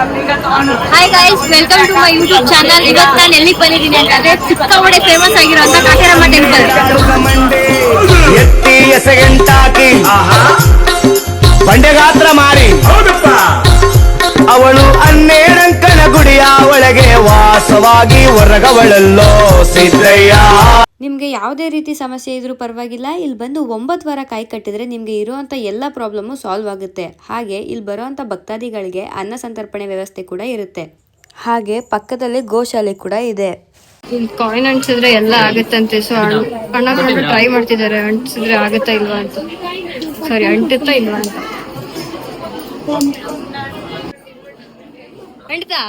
Hi guys welcome to my YouTube channel ಇವತ್ತು ನಾನು ಎಲ್ಲಿ ಬಂದಿದ್ದೀನಿ ಅಂತಂದ್ರೆ ಚಿಕ್ಕವಡೆ ಫೇಮಸ್ ಆಗಿರುವಂತ ಕಾಟೇರಮ್ಮ ಟೆಂಪಲ್ ಬಂಡೆ ಎತ್ತಿ ಎಸೆಗಂಟಾಕಿ. ಬಂಡೆಗಾತ್ರ ಮಾರಿ. ಅವಳು ಅನ್ನೇ ವಾಸವಾಗಿ ಹೊರಗವಳಲ್ಲೋ ಸಿದ್ದಯ್ಯ. ನಿಮಗೆ ಯಾವುದೇ ರೀತಿ ಸಮಸ್ಯೆ ಇದ್ರೂ ಪರವಾಗಿಲ್ಲ ಇಲ್ಲಿ ಬಂದು ಒಂಬತ್ತು ವಾರ ಕಾಯಿ ಕಟ್ಟಿದ್ರೆ ನಿಮಗೆ ಇರುವಂತ ಎಲ್ಲ ಪ್ರಾಬ್ಲಮ್ಮು ಸಾಲ್ವ್ ಆಗುತ್ತೆ. ಹಾಗೆ ಇಲ್ಲಿ ಬರುವಂಥ ಭಕ್ತಾದಿಗಳಿಗೆ ಅನ್ನ ಸಂತರ್ಪಣೆ ವ್ಯವಸ್ಥೆ ಕೂಡ ಇರುತ್ತೆ. ಹಾಗೆ ಪಕ್ಕದಲ್ಲಿ ಗೋಶಾಲೆ ಕೂಡ ಇದೆ. ಇಲ್ಲಿ ಕಾಯಿನ್ ಅಂಟಿಸಿದ್ರೆ ಎಲ್ಲ ಆಗುತ್ತಂತೆ ಸೊ ಅಣ್ಣ ಕೂಡ ಟ್ರೈ ಮಾಡ್ತಿದ್ದಾರೆ. ಅಂಟಿಸಿದ್ರೆ ಆಗುತ್ತಾ ಇಲ್ವಾ ಅಂತ. ಸಾರಿ ಅಂಟುತ್ತಾ ಇಲ್ವಾ ಅಂತ. ಅಂಟಿತಾ?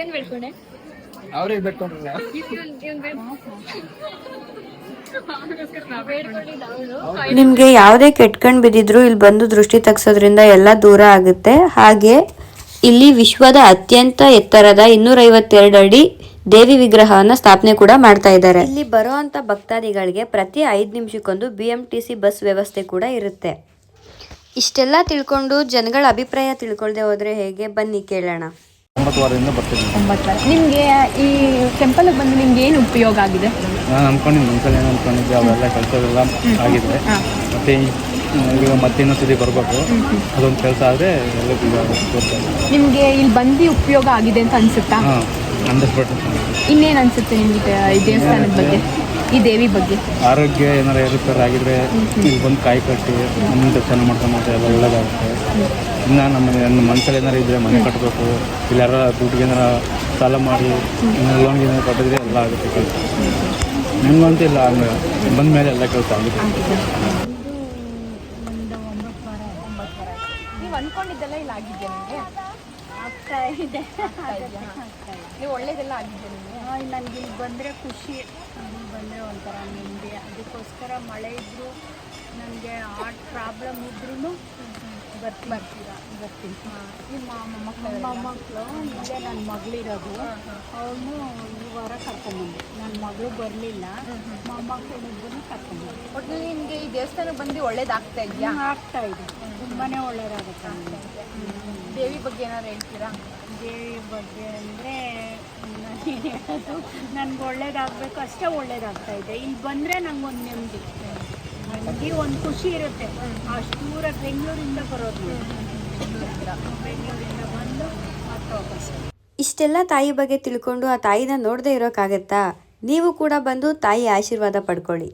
ಏನ್ ಬೇಡ್ಕೊಂಡೆ? ಅವ್ರಿಗೆ ಬಿಟ್ಕೊಂಡ್ರಿ ನಿಮಗೆ ಯಾವುದೇ ಕೆಟ್ಕಂಡು ಬಿದ್ದಿದ್ರು ಇಲ್ಲಿ ಬಂದು ದೃಷ್ಟಿ ತಗ್ಸೋದ್ರಿಂದ ಎಲ್ಲ ದೂರ ಆಗುತ್ತೆ. ಹಾಗೆ ಇಲ್ಲಿ ವಿಶ್ವದ ಅತ್ಯಂತ ಎತ್ತರದ ಇನ್ನೂರೈವತ್ತೆರಡು ಅಡಿ ದೇವಿ ವಿಗ್ರಹವನ್ನ ಸ್ಥಾಪನೆ ಕೂಡ ಮಾಡ್ತಾ ಇದ್ದಾರೆ. ಇಲ್ಲಿ ಬರುವಂತ ಭಕ್ತಾದಿಗಳಿಗೆ ಪ್ರತಿ ಐದು ನಿಮಿಷಕ್ಕೊಂದು B M T C bus ವ್ಯವಸ್ಥೆ ಕೂಡ ಇರುತ್ತೆ. ಇಷ್ಟೆಲ್ಲ ತಿಳ್ಕೊಂಡು ಜನಗಳ ಅಭಿಪ್ರಾಯ ತಿಳ್ಕೊಳ್ದೆ ಹೋದ್ರೆ ಹೇಗೆ? ಬನ್ನಿ ಕೇಳೋಣ. ಒಂಬತ್ತು ವಾರದಿಂದ ಬರ್ತಿದ್ದೀನಿ. ನಿಮಗೆ ಈ ಟೆಂಪಲ್ ಬಂದು ನಿಮ್ಗೆ ಏನು ಉಪಯೋಗ ಆಗಿದೆ? ನಾನು ಅನ್ಕೊಂಡಿದ್ದು ಸಲ ಏನು ಅನ್ಕೊಂಡಿದ್ದೆ ಅವೆಲ್ಲ ಕೆಲಸವೆಲ್ಲ ಆಗಿದೆ. ಮತ್ತೆ ಈಗ ಮತ್ತೆ ಇನ್ನೊಂದ್ಸತಿ ಬರಬೇಕು. ಅದೊಂದು ಕೆಲಸ ಆದರೆ ಎಲ್ಲ ನಿಮಗೆ ಇಲ್ಲಿ ಬಂದು ಉಪಯೋಗ ಆಗಿದೆ ಅಂತ ಅನ್ಸುತ್ತಾ? ಹಾಂ ಹಂಡ್ರೆಡ್ ಪರ್ಸೆಂಟ್ ಅನಿಸುತ್ತೆ ಅನ್ಸುತ್ತೆ ನಿಮಗೆ ಈ ದೇವಸ್ಥಾನದ ಬಗ್ಗೆ? ಈ ದೇವಿ ಬಗ್ಗೆ? ಆರೋಗ್ಯ ಏನಾರು ಏರುಪೇರು ಆಗಿದ್ರೆ ಇಲ್ಲಿ ಬಂದು ಕಾಯಿ ಕಟ್ಟಿ ಮುಂದೆ ದರ್ಶನ ಮಾಡ್ಕೊಂಡು ಎಲ್ಲ ಒಳ್ಳೇದಾಗುತ್ತೆ. ಇನ್ನು ನಮ್ಮ ನನ್ನ ಮನಸ್ಸಲ್ಲಿ ಏನಾರು ಇದ್ದರೆ ಮನೆ ಕಟ್ಟಬೇಕು ಇಲ್ಲಾರ ದುಡ್ಡಿಗೆ ಏನಾರ ಸಾಲ ಮಾಡಿ ಲೋನ್ಗೆ ಏನಾರು ಕಟ್ಟಿದ್ರೆ ಎಲ್ಲ ಆಗುತ್ತೆ ಕೆಲಸ. ನನಗಂತೂ ಇಲ್ಲ ಹಂಗೆ ಬಂದ ಮೇಲೆ ಎಲ್ಲ ಕೆಲಸ ಆಗುತ್ತೆ. ನೀವು ಅನ್ಕೊಂಡಿದ್ದೆಲ್ಲ ಇಲ್ಲಿ ಆಗಿದ್ಯಾ ನಿಮಗೆ? ಆಗ್ತಾ ಇದೆ. ನೀವು ಒಳ್ಳೇದೆಲ್ಲ ಆಗಿದೆ ನಿಮಗೆ? ನನಗೆ ಇಲ್ಲಿ ಬಂದರೆ ಖುಷಿ. ಇಲ್ಲಿ ಬಂದರೆ ಒಂಥರ ನೆಮ್ಮದಿ. ಅದಕ್ಕೋಸ್ಕರ ಮಳೆ ಇದ್ದರೂ ನನಗೆ ಹಾರ್ಟ್ ಪ್ರಾಬ್ಲಮ್ ಇದ್ರೂ ಬರ್ತೀನಿ ಬರ್ತೀರಾ ಬರ್ತೀನಿ ನಿಮ್ಮ ಮೊಮ್ಮಕ್ಕಳು ಮೊಮ್ಮಕ್ಕಳು ಇಲ್ಲೇ ನನ್ನ ಮಗಳಿರೋದು. ಅವನು ಈ ವಾರ ಕರ್ಕೊಂಬಂದು ನನ್ನ ಮಗಳು ಬರಲಿಲ್ಲ. ಮೊಮ್ಮಕ್ಕಳಿಬ್ಬರು ಕರ್ಕೊಂಬಂದೆ ಒಟ್ಟು ನಿಮಗೆ ಈ ದೇವಸ್ಥಾನಕ್ಕೆ ಬಂದು ಒಳ್ಳೇದಾಗ್ತಾ ಇದೆಯಾ? ಆಗ್ತಾ ಇದೆ. ತುಂಬಾ ಒಳ್ಳೆಯದಾಗುತ್ತೆ ನನಗೆ. ದೇವಿ ಬಗ್ಗೆ ಏನಾದ್ರು ಹೇಳ್ತೀರಾ? ದೇವಿ ಬಗ್ಗೆ ಅಂದರೆ ಹೇಳೋದು ನನಗೆ ಒಳ್ಳೇದಾಗಬೇಕು ಅಷ್ಟೇ ಒಳ್ಳೇದಾಗ್ತಾ ಇದೆ. ಇಲ್ಲಿ ಬಂದರೆ ಒಂದು ನೆಮ್ಮದಿ. ನೆಮ್ಮದಿ ಒಂದು ಖುಷಿ ಇರುತ್ತೆ. ಅಷ್ಟು ದೂರ ಬೆಂಗಳೂರಿಂದ ಬರೋದು ಬೆಂಗಳೂರಿಂದ ಬಂದು ಮತ್ತೆ ವಾಪಸ್ ಇಷ್ಟೆಲ್ಲ ತಾಯಿ ಬಗ್ಗೆ ತಿಳ್ಕೊಂಡು ಆ ತಾಯಿನ ನೋಡದೆ ಇರೋಕ್ಕಾಗತ್ತಾ ನೀವು ಕೂಡ ಬಂದು ತಾಯಿ ಆಶೀರ್ವಾದ ಪಡ್ಕೊಳ್ಳಿ.